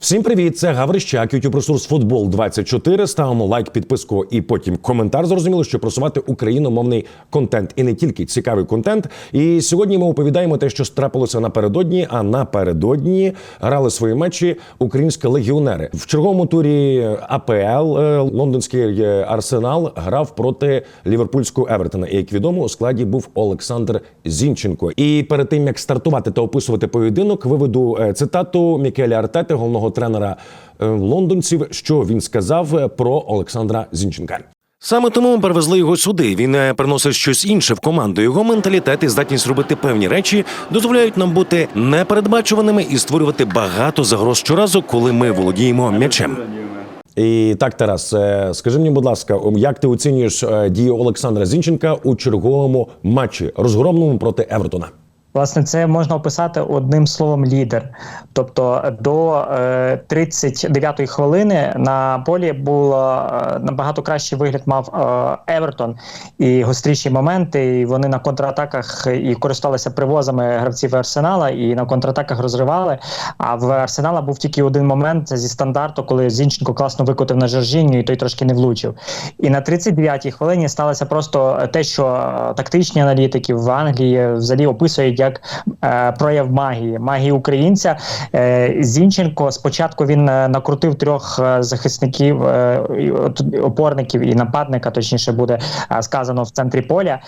Всім привіт! Це Гаврищак, youtube ресурс Футбол 24 Ставимо лайк, підписку і потім коментар. Зрозуміло, що просувати україномовний контент і не тільки цікавий контент. І сьогодні ми оповідаємо те, що трапилося напередодні. А напередодні грали свої матчі українські легіонери в черговому турі АПЛ. е, Лондонський арсенал грав проти ліверпульського Евертона. І як відомо, у складі був Олександр Зінченко. І перед тим як стартувати та описувати поєдинок, виведу е, цитату Мікеля Артети, головного тренера е, лондонців, що він сказав е, про Олександра Зінченка. Саме тому ми привезли його сюди. Він е, приносить щось інше в команду. Його менталітет і здатність робити певні речі дозволяють нам бути непередбачуваними і створювати багато загроз щоразу, коли ми володіємо м'ячем. І так, Тарас, скажи мені, будь ласка, як ти оцінюєш дії Олександра Зінченка у черговому матчі розгромному проти Евертона? Власне, це можна описати одним словом лідер. Тобто до е, 39-ї хвилини на полі було е, набагато кращий вигляд мав е, Евертон і гостріші моменти. І вони на контратаках і користалися привозами гравців Арсенала, і на контратаках розривали. А в Арсенала був тільки один момент зі стандарту, коли Зінченко класно викотив на Жоржіню, і той трошки не влучив. І на 39-й хвилині сталося просто те, що е, тактичні аналітики в Англії взагалі описують як е, прояв магії, магії українця. Е, Зінченко спочатку він е, накрутив трьох е, захисників, е, опорників і нападника, точніше буде е, сказано в центрі поля.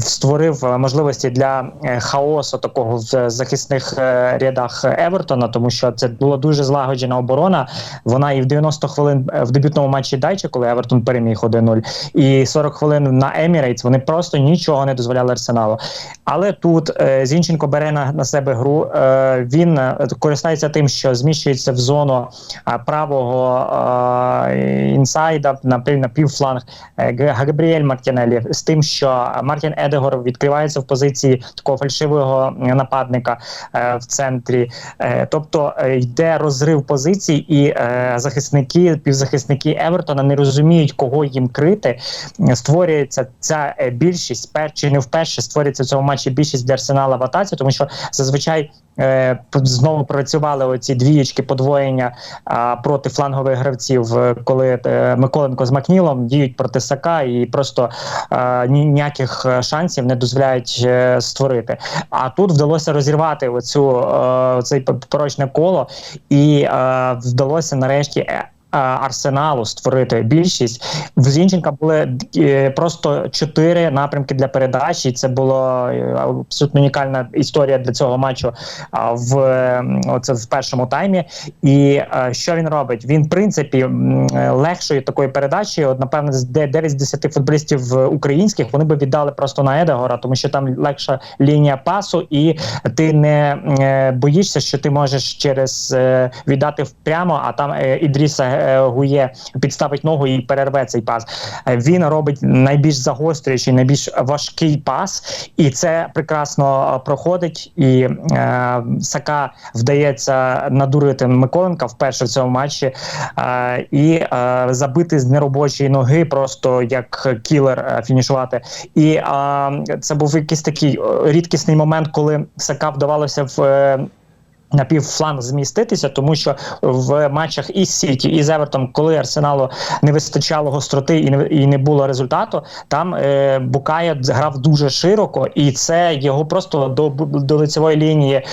Створив можливості для хаосу такого в захисних рядах Евертона, тому що це була дуже злагоджена оборона. Вона і в 90 хвилин в дебютному матчі Дайче, коли Евертон переміг 1-0, і 40 хвилин на Емірейтс. Вони просто нічого не дозволяли арсеналу. Але тут е, Зінченко бере на, на себе гру. Е, він е, користається тим, що зміщується в зону е, правого е, інсайда на, на півфланг е, Габріель Мартінелі з тим, що Мартін Едегор відкривається в позиції такого фальшивого нападника е, в центрі. Е, тобто е, йде розрив позицій, і е, захисники, півзахисники Евертона не розуміють, кого їм крити. Створюється ця е, більшість пер чи не вперше створюється в цьому матчі більшість для арсенала в атаці, тому що зазвичай. е, Знову працювали оці двієчки подвоєння а, проти флангових гравців, е, коли е, Миколенко з Макнілом діють проти Сака і просто е, ні- ніяких е, шансів не дозволяють е, створити. А тут вдалося розірвати оцю е, цей порочне коло, і е, вдалося нарешті. Е, Арсеналу створити більшість в Зінченка були е, просто чотири напрямки для передач, і це була е, абсолютно унікальна історія для цього матчу в оце в першому таймі. І що він робить? Він, в принципі, м, легшої такої передачі, от напевно, з де- 9 з 10 футболістів українських вони би віддали просто на Едегора, тому що там легша лінія пасу, і ти не боїшся, що ти можеш через віддати прямо, а там Ідріса Гує підставить ногу і перерве цей пас. Е, Він робить найбільш загострюючий, найбільш важкий пас, і це прекрасно е, проходить. І е, Сака вдається надурити Миколенка вперше в цьому матчі е, і е, забити з неробочої ноги, просто як кілер е, фінішувати. І е, це був якийсь такий рідкісний момент, коли Сака вдавалося в. На півфланг зміститися, тому що в матчах із Сіті і з Евертом, коли Арсеналу не вистачало гостроти і не і не було результату, там е, Букая грав дуже широко, і це його просто до, до лицевої лінії е,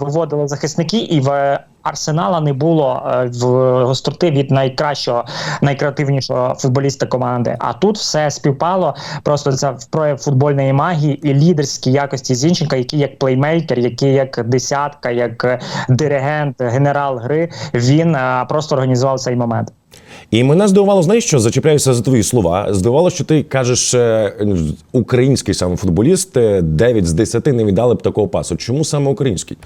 виводили захисники, і в Арсенала не було е, в гостроти від найкращого, найкреативнішого футболіста команди. А тут все співпало. Просто це в прояв футбольної магії і лідерські якості Зінченка, який як плеймейкер, який як десятка, як е, диригент, генерал гри. Він е, просто організував цей момент. І мене здивувало, знаєш що, зачіпляюся за твої слова. Здивувало, що ти кажеш, український саме футболіст е, 9 з 10 не віддали б такого пасу. Чому саме український?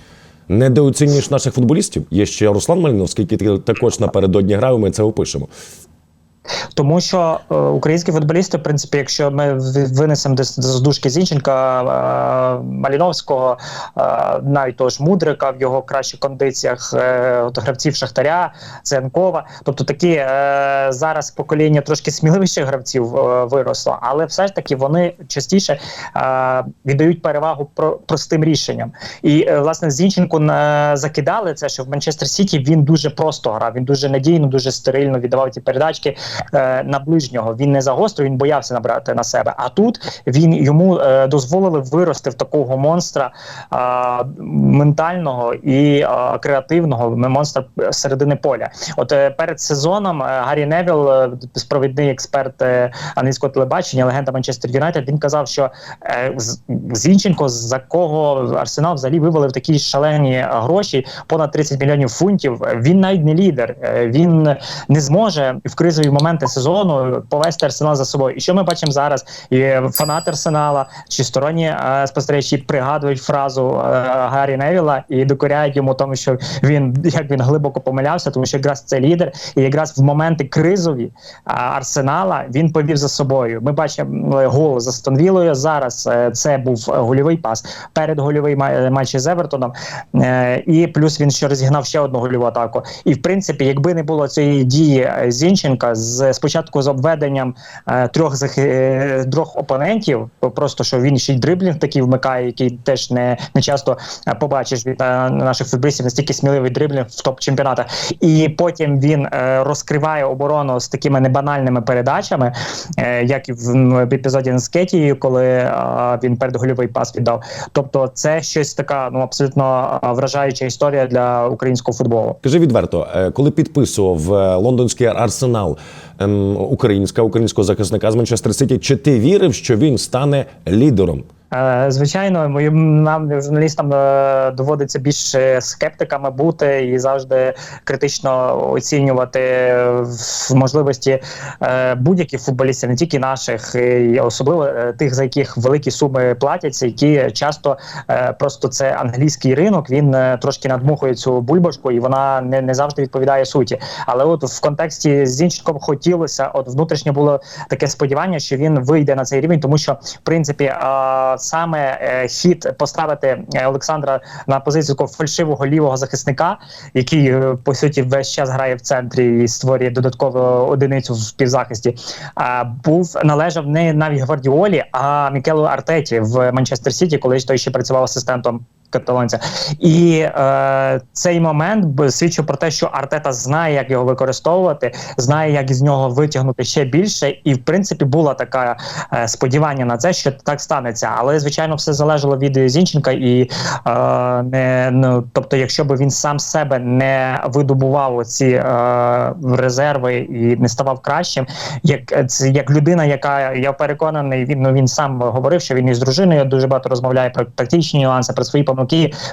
Недооцінюєш наших футболістів? Є ще Руслан Маліновський, який також напередодні грав, ми це опишемо. Тому що е, українські футболісти, в принципі, якщо ми винесемо десь з дужки Зінченка, е, Маліновського, е, навіть того ж Мудрика в його кращих кондиціях, е, от гравців Шахтаря, Ценкова, тобто такі е, зараз покоління трошки сміливіших гравців е, виросло, але все ж таки вони частіше е, віддають перевагу про простим рішенням. І е, власне Зінченку на закидали це, що в Манчестер Сіті він дуже просто грав, він дуже надійно, дуже стерильно віддавав ті передачки е, на ближнього. Він не загострив, він боявся набрати на себе. А тут він йому е, дозволили вирости в такого монстра е, ментального і е, креативного монстра середини поля. От е, перед сезоном е, Гаррі Невіл, е, провідний експерт е, англійського телебачення, легенда Манчестер Юнайтед, він казав, що е, Зінченко, за кого Арсенал взагалі вивалив такі шалені гроші, понад 30 мільйонів фунтів. Він навіть не лідер. Е, Він не зможе в кризові моменти сезону повести Арсенал за собою. І що ми бачимо зараз? І фанати Арсенала чи сторонні е, спостерігачі пригадують фразу е, Гаррі Невіла і докоряють йому тому, що він як він глибоко помилявся, тому що якраз це лідер, і якраз в моменти кризові а, Арсенала він повів за собою. Ми бачимо е, гол за Стонвілою. Зараз е, це був е, гольовий пас перед гольовий ма- матч з Евертоном. Е, І плюс він ще розігнав ще одну гольову атаку. І в принципі, якби не було цієї дії е, Зінченка з спочатку з обведенням е, трьох е, трьох опонентів, просто що він ще й дриблінг такий вмикає, який теж не, не часто е, побачиш від е, наших футболістів настільки сміливий дриблінг в топ чемпіонатах. І потім він е, розкриває оборону з такими небанальними передачами, е, як в, в епізоді з Кетією, коли е, він передгольовий пас віддав. Тобто, це щось така ну абсолютно е, вражаюча історія для українського футболу. Кажи відверто, е, коли підписував лондонський арсенал ем, українська українського захисника з Манчестер Сіті, чи ти вірив, що він стане лідером? Е, Звичайно, моїм нам журналістам е, доводиться більше скептиками бути і завжди критично оцінювати е, можливості е, будь-яких футболістів, не тільки наших, і особливо е, тих, за яких великі суми платяться, які часто е, просто це англійський ринок. Він е, трошки надмухує цю бульбашку, і вона не, не завжди відповідає суті. Але от в контексті з Зінченком хотілося, от внутрішньо було таке сподівання, що він вийде на цей рівень, тому що в принципі саме е, хід поставити е, Олександра на позицію такого фальшивого лівого захисника, який е, по суті весь час грає в центрі і створює додаткову одиницю в півзахисті. А був належав не навіть Гвардіолі, а Мікелу Артеті в Манчестер Сіті, коли той ще працював асистентом каталонця. І е, цей момент свідчив про те, що Артета знає, як його використовувати, знає, як із нього витягнути ще більше. І в принципі була така е, сподівання на це, що так станеться. Але звичайно, все залежало від Зінченка, і е, не ну, тобто, якщо б він сам себе не видобував ці е, резерви і не ставав кращим, як це як людина, яка я переконаний, він ну він сам говорив, що він із дружиною дуже багато розмовляє про тактичні нюанси, про свої помилки,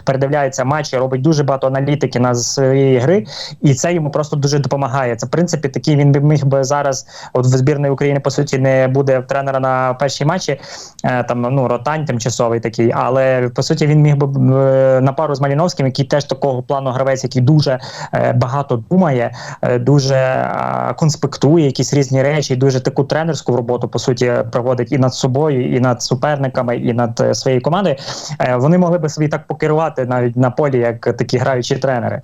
передивляється матчі, робить дуже багато аналітики на своєї гри, і це йому просто дуже допомагає. Це в принципі такий він би міг би зараз, от в збірної України по суті не буде тренера на першій матчі, е, там ну ротань тимчасовий такий, але по суті він міг би е, на пару з Маліновським, який теж такого плану гравець, який дуже е, багато думає, дуже конспектує якісь різні речі, дуже таку тренерську роботу по суті проводить і над собою, і над суперниками, і над своєю командою. Вони могли би собі так покерувати навіть на полі, як такі граючі тренери.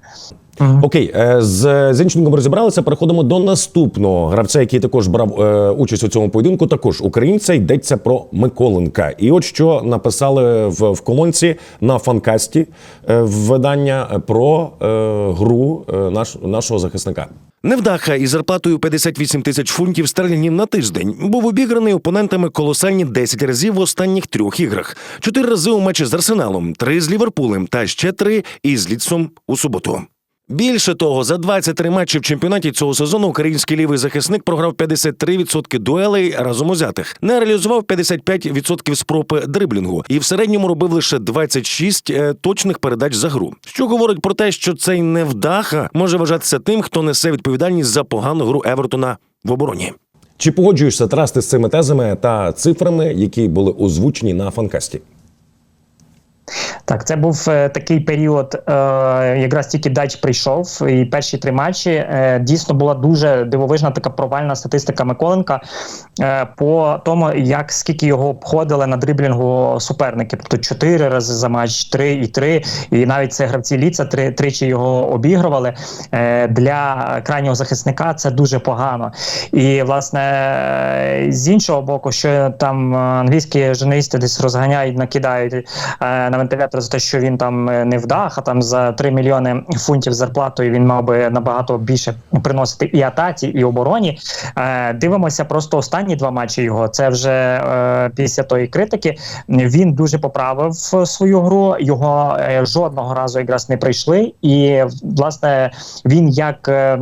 Окей, е, з Зінченком розібралися. Переходимо до наступного гравця, який також брав е, участь у цьому поєдинку. Також українця йдеться про Миколенка. І от що написали в, в колонці на фанкасті е, видання про е, гру е, наш, нашого захисника. Невдаха із зарплатою 58 тисяч фунтів стерлінгів на тиждень був обіграний опонентами колосальні 10 разів в останніх трьох іграх: чотири рази у матчі з Арсеналом, три з Ліверпулем та ще три із Ліцом у суботу. Більше того, за 23 матчі в чемпіонаті цього сезону український лівий захисник програв 53% дуелей разом узятих, не реалізував 55% спроб дриблінгу і в середньому робив лише 26 е, точних передач за гру. Що говорить про те, що цей невдаха може вважатися тим, хто несе відповідальність за погану гру Евертона в обороні. Чи погоджуєшся трасти з цими тезами та цифрами, які були озвучені на фанкасті? Так, це був е, такий період, е, якраз тільки Дач прийшов, і перші три матчі е, дійсно була дуже дивовижна така провальна статистика Миколенка е, по тому, як скільки його обходили на дриблінгу суперники. Тобто чотири рази за матч, три і три. І навіть це гравці ліца три тричі його обігрували. Е, для крайнього захисника це дуже погано. І власне е, з іншого боку, що там англійські журналісти десь розганяють, накидають е, на вентилятор за те, що він там е, не вдах, а там за 3 мільйони фунтів зарплатою він мав би набагато більше приносити і атаці, і обороні. Е, Дивимося просто останні два матчі його. Це вже е, після тої критики. Він дуже поправив свою гру. Його е, жодного разу якраз не прийшли, і власне він як. е,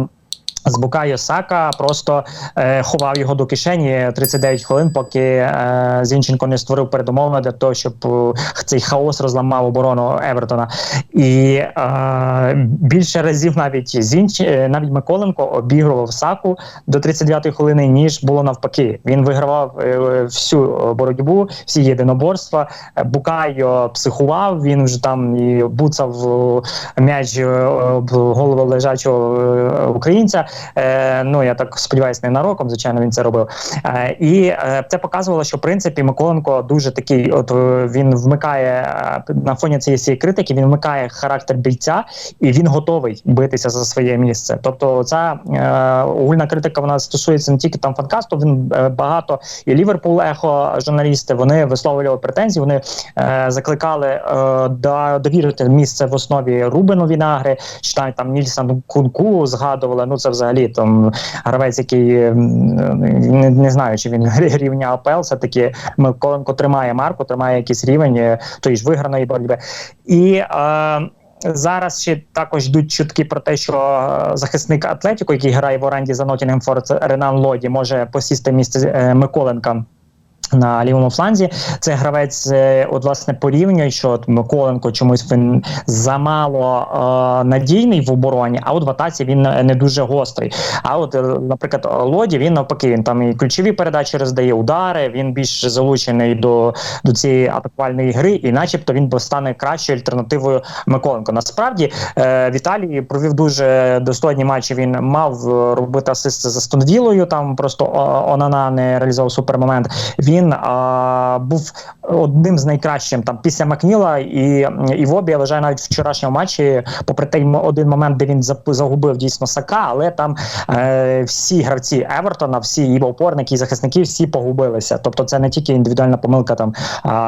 з Букайо Сака просто е, ховав його до кишені 39 хвилин, поки е, Зінченко не створив передумови для того, щоб е, цей хаос розламав оборону Евертона. І е, більше разів навіть Зінч, е, навіть Миколенко обігрував Саку до 39-ї хвилини, ніж було навпаки. Він вигравав е, всю боротьбу, всі єдиноборства. Букайо психував. Він вже там і буцав е, м'яч е, голову лежачого е, українця. Е, ну я так сподіваюся, не нароком, звичайно, він це робив. Е, і е, це показувало, що в принципі Миколенко дуже такий. От він вмикає на фоні цієї всієї критики, він вмикає характер бійця, і він готовий битися за своє місце. Тобто, ця е, критика вона стосується не тільки там фанкасту. Він багато і Ліверпул ехо журналісти вони висловлювали претензії. Вони закликали довірити місце в основі Рубену Вінагри, чи там Нільсон Кунку згадували. Ну це взагалі там гравець, який не, не знаю, чи він рівня АПЛ, все таки Миколенко тримає марку, тримає якийсь рівень е, тої ж виграної боротьби. І е, Зараз ще також йдуть чутки про те, що е, захисник Атлетіко, який грає в оренді за Нотінгем Форест, Ренан Лоді, може посісти місце е, Миколенка. На лівому фланзі це гравець, е, от власне порівнює, що от Миколенко чомусь він замало е, надійний в обороні, а от в атаці він не не дуже гострий. А от, е, наприклад, Лоді він навпаки, він там і ключові передачі роздає удари. Він більш залучений до, до цієї атакувальної гри, і, начебто, він стане кращою альтернативою Миколенко. Насправді е, Віталій провів дуже достойні матчі. Він мав е, робити асист за Стонвілою. Там просто Онана не реалізував супермомент. Він а, був одним з найкращим там після Макніла і Івобі. Я вважаю навіть в вчорашньому матчі, попри той один момент, де він загубив дійсно Сака, але там е, всі гравці Евертона, всі і опорники, і захисники, всі погубилися. Тобто, це не тільки індивідуальна помилка там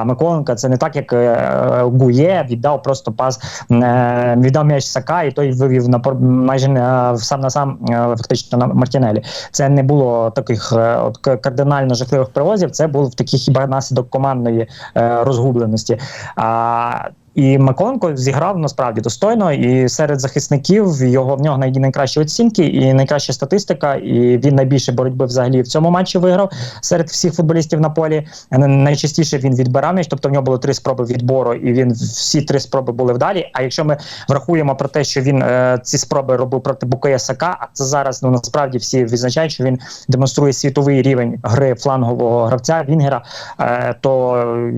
Миколенка. Це не так, як е, Гує віддав просто пас, е, віддав м'яч Сака, і той вивів на майже е, сам на сам е, фактично на Мартінелі. Це не було таких е, от кардинально жахливих привозів. Це був такий хіба наслідок командної е, розгубленості. А, і Миколенко зіграв насправді достойно, і серед захисників його в нього най- найкращі оцінки і найкраща статистика. І він найбільше боротьби взагалі в цьому матчі виграв серед всіх футболістів на полі. Найчастіше він відбирав м'яч, тобто в нього було три спроби відбору, і він всі три спроби були вдалі. А якщо ми врахуємо про те, що він е, ці спроби робив проти Букея Сака, а це зараз ну насправді всі відзначають, що він демонструє світовий рівень гри флангового гравця Вінгера, е, то е,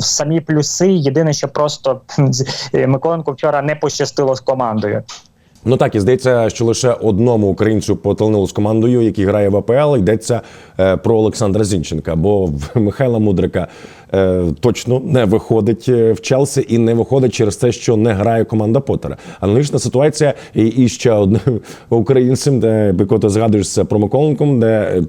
самі плюси. Єдине, що просто е, Миколенко вчора не пощастило з командою. Ну так і здається, що лише одному українцю поталнило з командою, який грає в АПЛ. Йдеться е, про Олександра Зінченка. Бо в Михайла Мудрика точно не виходить е, в Челсі і не виходить через те, що не грає команда Поттера. Аналогічна ситуація і, і ще одним українцем, де ти згадуєшся про Миколенком, де е,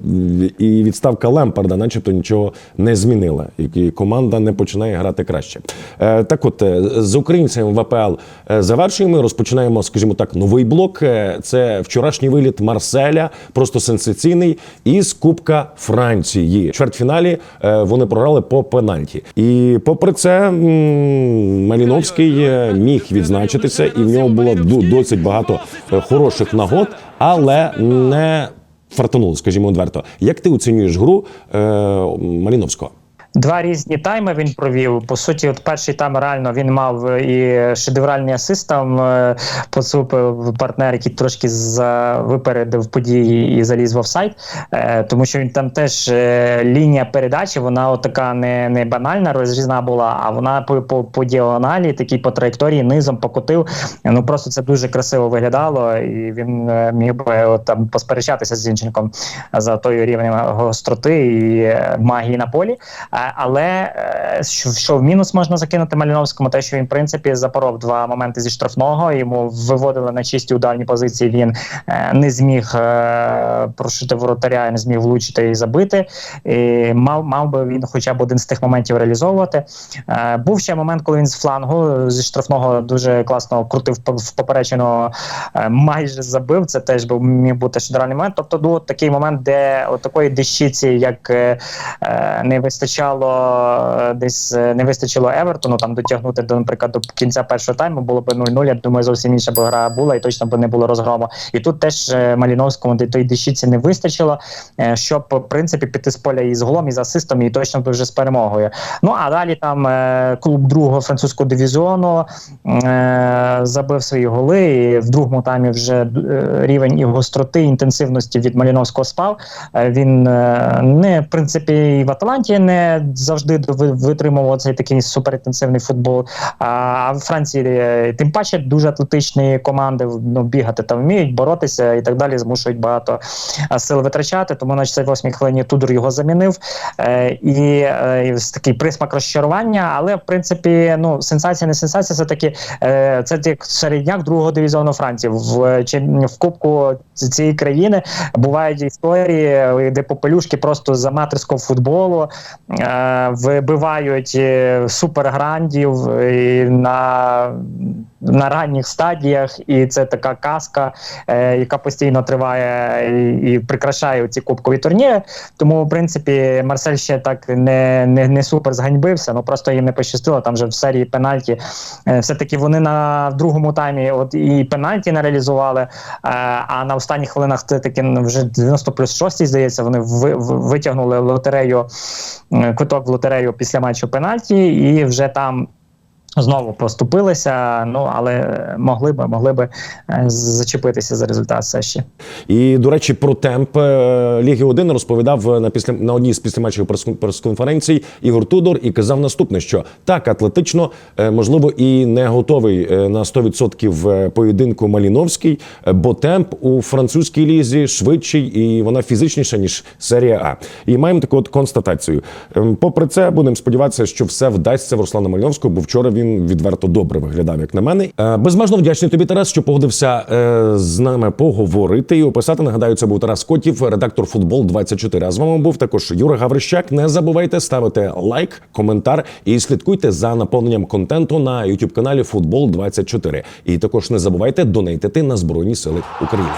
і відставка Лемпарда, начебто нічого не змінила, і команда не починає грати краще. Е, так, от е, з українцями в АПЛ е, завершуємо. Розпочинаємо, скажімо так, новий блок. Е, Це вчорашній виліт Марселя, просто сенсаційний, із Кубка Франції. В чвертьфіналі е, вони програли по пенальті. І попри це, Маліновський міг відзначитися, і в нього було досить багато е, хороших нагод, але не фартануло, скажімо відверто. Як ти оцінюєш гру е, Маліновського? Два різні тайми він провів. По суті, от перший тайм реально він мав і шедевральний асист там е, поцупив партнер, який трошки за випередив події і заліз в офсайд. Е, тому що він там теж е, лінія передачі, вона от така не, не банальна, розрізна була, а вона по, по, по діагоналі, такій по траєкторії низом покотив. Ну просто це дуже красиво виглядало, і він е, міг би от, там посперечатися з Зінченком за той рівень гостроти і е, магії на полі. Але е, що, в мінус можна закинути Маліновському, те, що він в принципі запоров два моменти зі штрафного. Йому виводили на чисті ударні позиції. Він е, не зміг е, прошити воротаря, не зміг влучити і забити. І мав, мав би він хоча б один з тих моментів реалізовувати. Був ще момент, коли він з флангу зі штрафного дуже класно крутив в поперечину, майже забив. Це теж був міг бути шедевральний момент. Тобто, ну, такий момент, де от такої дещиці, як не вистачало е, десь е, не вистачило Евертону там дотягнути до, наприклад, до кінця першого тайму було б 0-0. Я думаю, зовсім інша б гра була, і точно б не було розгрому. І тут теж е, Маліновському тої дещиці не вистачило, щоб в принципі піти з поля і з голом, і з асистом, і точно б вже з перемогою. Ну а далі там клуб другого французького дивізіону забив свої голи. І в другому таймі вже рівень і гостроти, і інтенсивності від Маліновського спав. Він не в принципі і в Аталанті не завжди витримував цей такий суперінтенсивний футбол. А, в Франції е, тим паче дуже атлетичні команди ну, бігати там вміють, боротися і так далі, змушують багато е, сил витрачати. Тому на 68-й хвилині Тудор його замінив. Е, і, і такий присмак розчарування. Але в принципі, ну сенсація, не сенсація, це таки це як середняк другого дивізіону Франції. В, чи, в Кубку цієї країни. Бувають історії, е, де попелюшки просто за матерського футболу е, вибивають е, суперграндів е, на, на ранніх стадіях, і це така казка, е, яка постійно триває і, і прикрашає ці кубкові турніри. Тому, в принципі, Марсель ще так не, не, не супер зганьбився, ну просто їм не пощастило. Там вже в серії пенальті. Е, все-таки вони на другому таймі от і пенальті не реалізували. Е, а на останніх хвилинах це таки вже 90 плюс 6, здається, вони ви, ви- витягнули лотерею, квиток в лотерею після матчу пенальті, і вже там. Знову поступилися, ну але могли би могли би е, зачепитися за результат ще. І до речі, про темп е, Ліги 1 розповідав на після на одній з післяматчевих прес- прес-конференцій Ігор Тудор і казав наступне: що так атлетично, е, можливо, і не готовий е, на 100% е, поєдинку Маліновський, е, бо темп у французькій лізі швидший і вона фізичніша ніж серія А. І маємо таку от констатацію. Ем, Попри це, будемо сподіватися, що все вдасться в Руслана Маліновського, бо вчора він відверто добре виглядав, як на мене. Е, Безмежно вдячний тобі, Тарас, що погодився е, з нами поговорити і описати. Нагадаю, це був Тарас Котів, редактор футбол 24 А з вами був також Юра Гаврищак. Не забувайте ставити лайк, коментар і слідкуйте за наповненням контенту на youtube каналі Футбол 24 І також не забувайте донейтити на Збройні Сили України.